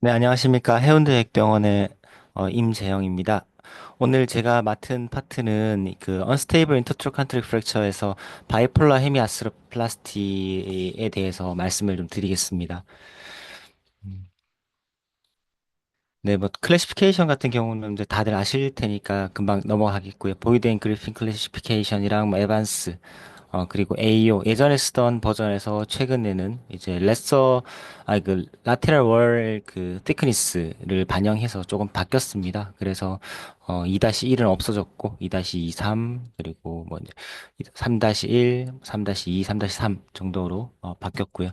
네, 안녕하십니까. 해운대액병원의 어, 임재영입니다. 오늘 제가 맡은 파트는 그 Unstable Intertrochanteric Fracture에서 바이폴라 헤미아스로플라스티에 대해서 말씀을 좀 드리겠습니다. 음. 네, 뭐 클래시피케이션 같은 경우는 이제 다들 아실 테니까 금방 넘어가겠고요. 보이드 앤 그리핀 클래시피케이션이랑 뭐 에반스 어, 그리고 AO, 예전에 쓰던 버전에서 최근에는 이제 레서, 아, 그, 라테럴 월 그, 티크니스를 반영해서 조금 바뀌었습니다. 그래서, 어, 2-1은 없어졌고, 2-2, 3, 그리고 뭐, 이제 3-1, 3-2, 3-3 정도로, 어, 바뀌었고요.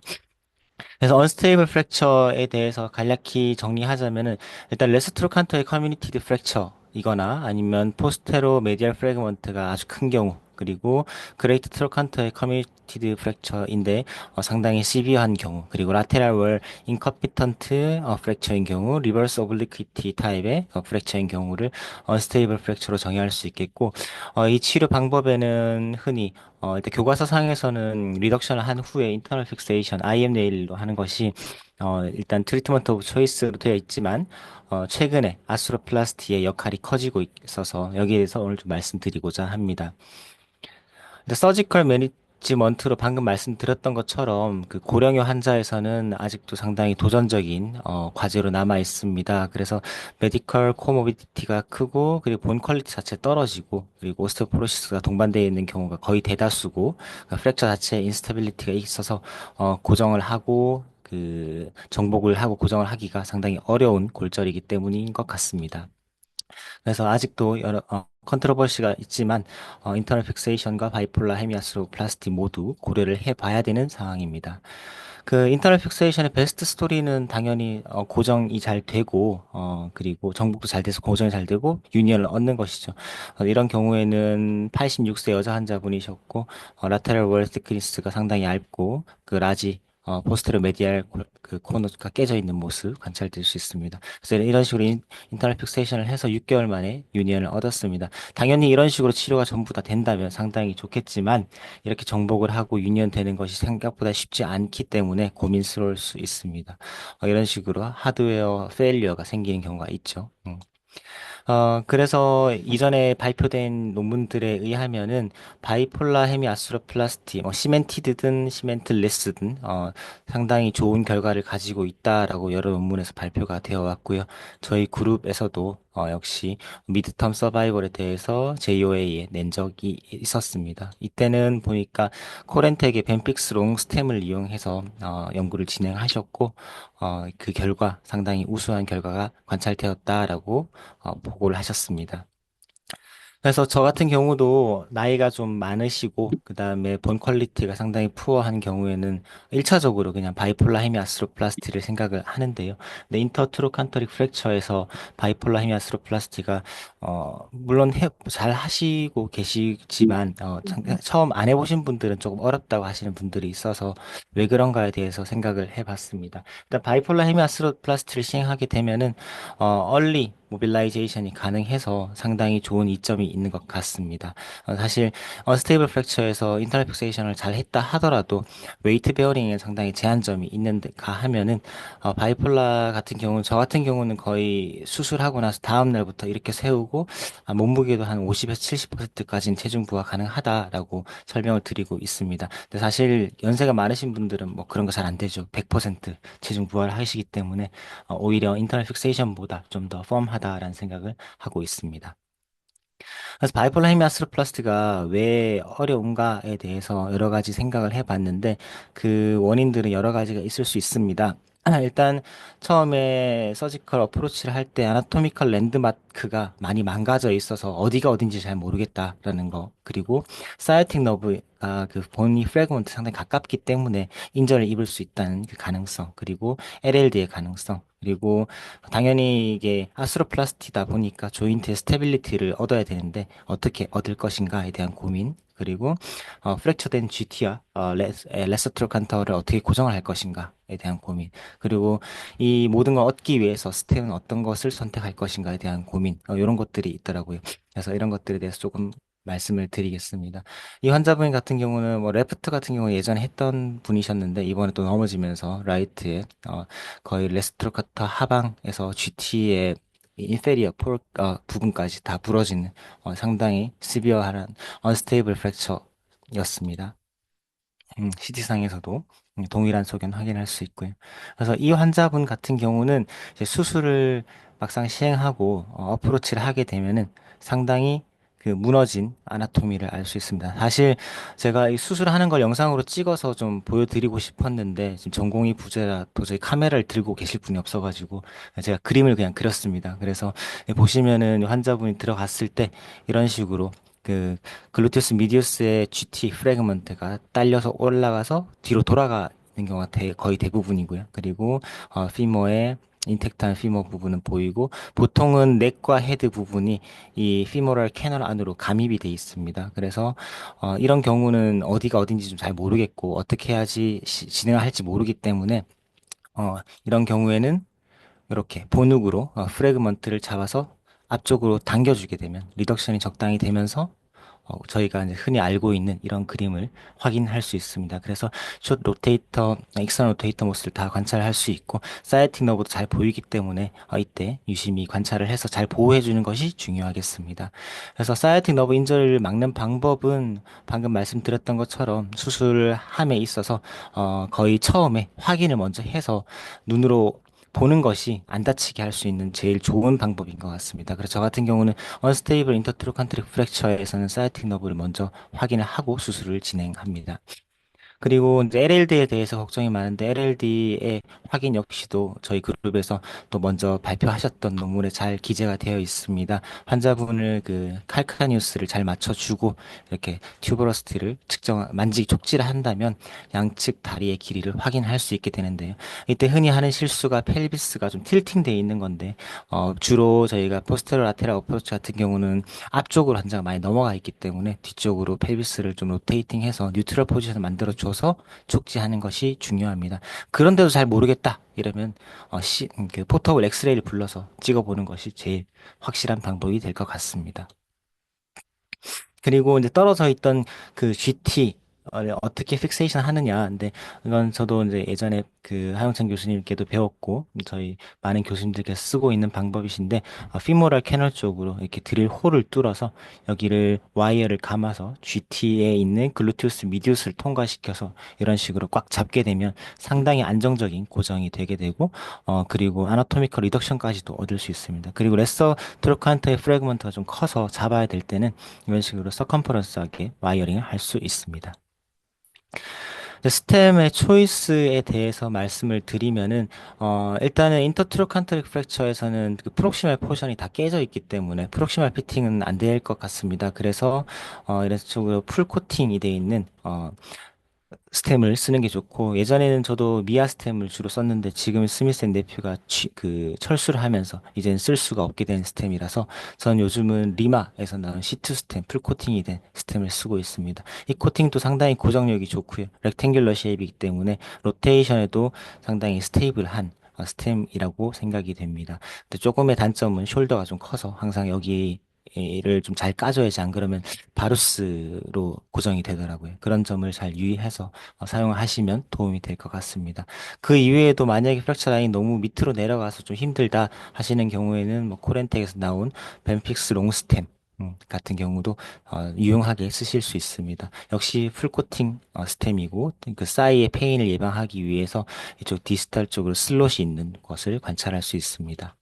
그래서 언스테이블 프랙처에 대해서 간략히 정리하자면은 일단 레스트로칸터의 커뮤니티드 프랙처 이거나 아니면 포스테로 메디얼 프래그먼트가 아주 큰 경우 그리고 그레이트 트로칸터의 커뮤니티드 프랙처인데 어, 상당히 시비한 경우 그리고 라테랄 월 인커피턴트 어, 프랙처인 경우 리버스 오블리퀴티 타입의 어, 프랙처인 경우를 언스테이블 프랙처로 정의할 수 있겠고 어, 이 치료 방법에는 흔히 어, 일단 교과서 상에서는 리덕션을 한 후에 인터널 픽세이션, IM 네일로 하는 것이 어, 일단 트리트먼트 오브 초이스로 되어 있지만 어, 최근에 아스로플라스티의 역할이 커지고 있어서 여기에 대해서 오늘 좀 말씀드리고자 합니다. 서지컬 매니지먼트로 방금 말씀드렸던 것처럼 그 고령의 환자에서는 아직도 상당히 도전적인 어, 과제로 남아 있습니다. 그래서 메디컬 코모비디티가 크고 그리고 본 퀄리티 자체 떨어지고 그리고 오스테오포로시스가 동반되어 있는 경우가 거의 대다수고 그러니까 프랙처 자체에 인스타빌리티가 있어서 어, 고정을 하고 그 정복을 하고 고정을 하기가 상당히 어려운 골절이기 때문인 것 같습니다. 그래서 아직도 여러 어, 컨트로버시가 있지만 어, 인터널 픽세이션과 바이폴라 헤미아스로 플라스티 모두 고려를 해봐야 되는 상황입니다. 그 인터널 픽세이션의 베스트 스토리는 당연히 어, 고정이 잘 되고 어, 그리고 정복도 잘 돼서 고정이 잘 되고 유니언을 얻는 것이죠. 어, 이런 경우에는 86세 여자 환자분이셨고 어, 라테럴 월 티크니스가 상당히 얇고 그 라지 어, 포스테로 메디알 코- 그 코너가 깨져 있는 모습 관찰될 수 있습니다. 그래서 이런 식으로 인, 인터널 픽세이션을 해서 6개월 만에 유니언을 얻었습니다. 당연히 이런 식으로 치료가 전부 다 된다면 상당히 좋겠지만 이렇게 정복을 하고 유니언 되는 것이 생각보다 쉽지 않기 때문에 고민스러울 수 있습니다. 어, 이런 식으로 하드웨어 페일리어가 생기는 경우가 있죠. 음. 어, 그래서 이전에 발표된 논문들에 의하면은 바이폴라 헤미아스로플라스티, 뭐 시멘티드든 시멘틀레스든 어, 상당히 좋은 결과를 가지고 있다라고 여러 논문에서 발표가 되어 왔고요. 저희 그룹에서도 어, 역시 미드텀 서바이벌에 대해서 JOA에 낸 적이 있었습니다. 이때는 보니까 코렌텍의 벤픽스 롱 스템을 이용해서 어, 연구를 진행하셨고 어, 그 결과 상당히 우수한 결과가 관찰되었다라고 어, 보고를 하셨습니다. 그래서 저 같은 경우도 나이가 좀 많으시고, 그 다음에 본 퀄리티가 상당히 푸어한 경우에는 1차적으로 그냥 바이폴라 헤미아스로플라스티를 생각을 하는데요. 근데 인터트로칸터릭 프랙처에서 바이폴라 헤미아스로플라스티가, 어, 물론 해, 잘 하시고 계시지만, 어, 참- 처음 안 해보신 분들은 조금 어렵다고 하시는 분들이 있어서 왜 그런가에 대해서 생각을 해봤습니다. 일단 바이폴라 헤미아스로플라스티를 시행하게 되면은, 어, 얼리 모빌라이제이션이 가능해서 상당히 좋은 이점이 있는 것 같습니다. 어, 사실 언스테이블 프랙처에서 인터널 픽세이션을 잘 했다 하더라도 웨이트 베어링에 상당히 제한점이 있는가 하면은 어, 바이폴라 같은 경우는 저 같은 경우는 거의 수술하고 나서 다음 날부터 이렇게 세우고 아, 몸무게도 한 50에서 70%까지는 체중 부하 가능하다라고 설명을 드리고 있습니다. 근데 사실 연세가 많으신 분들은 뭐 그런 거 잘 안 되죠. 100% 체중 부하를 하시기 때문에 어, 오히려 인터넷 픽세이션보다 좀 더 펌하다 라는 생각을 하고 있습니다. 그래서 바이폴라 헤미아스로플라스트가 왜 어려운가에 대해서 여러 가지 생각을 해봤는데 그 원인들은 여러 가지가 있을 수 있습니다. 일단 처음에 서지컬 어프로치를 할 때 아나토미컬 랜드마 크가 많이 망가져 있어서 어디가 어딘지 잘 모르겠다라는 거. 그리고 사이어틱 너브가 그 보니 프래그먼트 상당히 가깝기 때문에 인절을 입을 수 있다는 그 가능성 그리고 LLD의 가능성 그리고 당연히 이게 아스로플라스티다 보니까 조인트의 스테빌리티를 얻어야 되는데 어떻게 얻을 것인가에 대한 고민 그리고 어, 프랙처된 GT와 어, 레스, 에, 레서트로 칸터를 어떻게 고정을 할 것인가에 대한 고민 그리고 이 모든 걸 얻기 위해서 스텝은 어떤 것을 선택할 것인가에 대한 고민 어, 이런 것들이 있더라고요. 그래서 이런 것들에 대해서 조금 말씀을 드리겠습니다. 이 환자분 같은 경우는 뭐 레프트 같은 경우 예전에 했던 분이셨는데 이번에 또 넘어지면서 라이트에 어, 거의 레스트로카터 하방에서 GT의 인페리어 폴 어, 부분까지 다 부러지는 어, 상당히 시비어한 언스테이블 프랙처였습니다. 음, CT상에서도 동일한 소견 확인할 수 있고요. 그래서 이 환자분 같은 경우는 수술을 막상 시행하고 어, 어프로치를 하게 되면은 상당히 그 무너진 아나토미를 알 수 있습니다. 사실 제가 이 수술하는 걸 영상으로 찍어서 좀 보여드리고 싶었는데 지금 전공이 부재라 도저히 카메라를 들고 계실 분이 없어가지고 제가 그림을 그냥 그렸습니다. 그래서 보시면은 환자분이 들어갔을 때 이런 식으로 그 글루테우스 미디우스의 GT 프래그먼트가 딸려서 올라가서 뒤로 돌아가는 경우가 대, 거의 대부분이고요. 그리고 어, 피머의 인텍트한 피머 부분은 보이고 보통은 넥과 헤드 부분이 이 피모럴 캐널 안으로 감입이 돼 있습니다. 그래서 어, 이런 경우는 어디가 어딘지 좀 잘 모르겠고 어떻게 해야지 시, 진행을 할지 모르기 때문에 어, 이런 경우에는 이렇게 본욱으로 어, 프래그먼트를 잡아서 앞쪽으로 당겨주게 되면 리덕션이 적당히 되면서 어, 저희가 이제 흔히 알고 있는 이런 그림을 확인할 수 있습니다. 그래서 숏 로테이터, 익선 로테이터 모습을 다 관찰할 수 있고 사이팅 너브도 잘 보이기 때문에 어, 이때 유심히 관찰을 해서 잘 보호해 주는 것이 중요하겠습니다. 그래서 사이팅 너브 인절을 막는 방법은 방금 말씀드렸던 것처럼 수술을 함에 있어서 어, 거의 처음에 확인을 먼저 해서 눈으로 보는 것이 안 다치게 할 수 있는 제일 좋은 방법인 것 같습니다. 그래서 저 같은 경우는 언스테이블 인터트로칸트릭 프랙처에서는 사이팅 너브를 먼저 확인을 하고 수술을 진행합니다. 그리고 이제 LLD에 대해서 걱정이 많은데 LLD의 확인 역시도 저희 그룹에서 또 먼저 발표하셨던 논문에 잘 기재가 되어 있습니다. 환자분을 그 칼카니우스를 잘 맞춰주고 이렇게 튜버러스티를 측정 만지기 족지를 한다면 양측 다리의 길이를 확인할 수 있게 되는데요. 이때 흔히 하는 실수가 펠비스가 좀 틸팅되어 있는 건데 어, 주로 저희가 포스테로 라테랄 어프로치 같은 경우는 앞쪽으로 환자가 많이 넘어가 있기 때문에 뒤쪽으로 펠비스를 좀 로테이팅해서 뉴트럴 포지션을 만들어 줘서 촉지하는 것이 중요합니다. 그런데도 잘 모르겠다 이러면 어, 시, 음, 그 포터블 엑스레이를 불러서 찍어보는 것이 제일 확실한 방법이 될 것 같습니다. 그리고 이제 떨어져 있던 그 GT 어, 어떻게 픽세이션 하느냐. 근데 이건 저도 이제 예전에 그 하영찬 교수님께도 배웠고 저희 많은 교수님들께서 쓰고 있는 방법이신데 어, 피모랄 캐널 쪽으로 이렇게 드릴 홀을 뚫어서 여기를 와이어를 감아서 GT에 있는 글루티우스 미디우스를 통과시켜서 이런 식으로 꽉 잡게 되면 상당히 안정적인 고정이 되게 되고 어 그리고 아나토미컬 리덕션까지도 얻을 수 있습니다. 그리고 레서 트로칸트의 프래그먼트가 좀 커서 잡아야 될 때는 이런 식으로 서컴퍼런스하게 와이어링을 할 수 있습니다. 스템의 초이스에 대해서 말씀을 드리면은 어 일단은 인터트로칸트릭 프랙처에서는 그 프록시말 포션이 다 깨져 있기 때문에 프록시말 피팅은 안 될 것 같습니다. 그래서 어 이래서 쪽으로 풀 코팅이 돼 있는 어 스템을 쓰는 게 좋고 예전에는 저도 미아 스템을 주로 썼는데 지금은 스미스 앤 네퓨가 취, 그 철수를 하면서 이제는 쓸 수가 없게 된 스템이라서 저는 요즘은 리마에서 나온 C2 스템 풀 코팅이 된 스템을 쓰고 있습니다. 이 코팅도 상당히 고정력이 좋고요. 렉탱귤러 쉐입이기 때문에 로테이션에도 상당히 스테이블한 어, 스템이라고 생각이 됩니다. 근데 조금의 단점은 숄더가 좀 커서 항상 여기 이 를 좀 잘 까줘야지 안 그러면 바루스로 고정이 되더라고요. 그런 점을 잘 유의해서 어, 사용하시면 도움이 될 것 같습니다. 그 이외에도 만약에 프랙처 라인 너무 밑으로 내려가서 좀 힘들다 하시는 경우에는 뭐 코렌텍에서 나온 벤픽스 롱스템 음, 같은 경우도 어, 유용하게 쓰실 수 있습니다. 역시 풀코팅 어, 스템이고 그 사이의 페인을 예방하기 위해서 이쪽 디스탈 쪽으로 슬롯이 있는 것을 관찰할 수 있습니다.